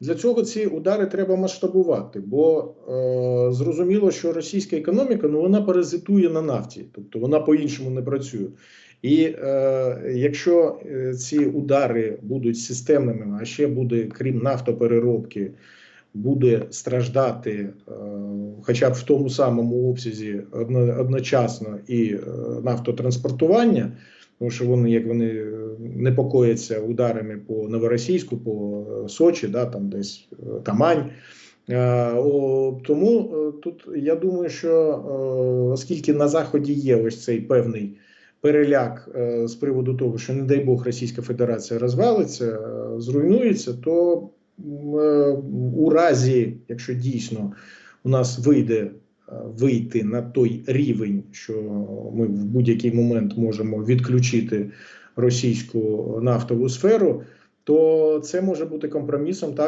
Для цього ці удари треба масштабувати, бо е, зрозуміло, що російська економіка ну вона паразитує на нафті, тобто вона по-іншому не працює. І е, якщо е, ці удари будуть системними, а ще буде крім нафтопереробки, буде страждати, е, хоча б в тому самому обсязі одночасно і е, нафтотранспортування, тому що вони, як вони е, непокояться ударами по новоросійську, по е, Сочі, да, там десь е, Тамань. Тому тут я думаю, що оскільки на заході є ось цей певний переляк з приводу того, що не дай Бог Російська Федерація розвалиться, зруйнується, то у разі, якщо дійсно у нас вийде вийти на той рівень, що ми в будь-який момент можемо відключити російську нафтову сферу, то це може бути компромісом так.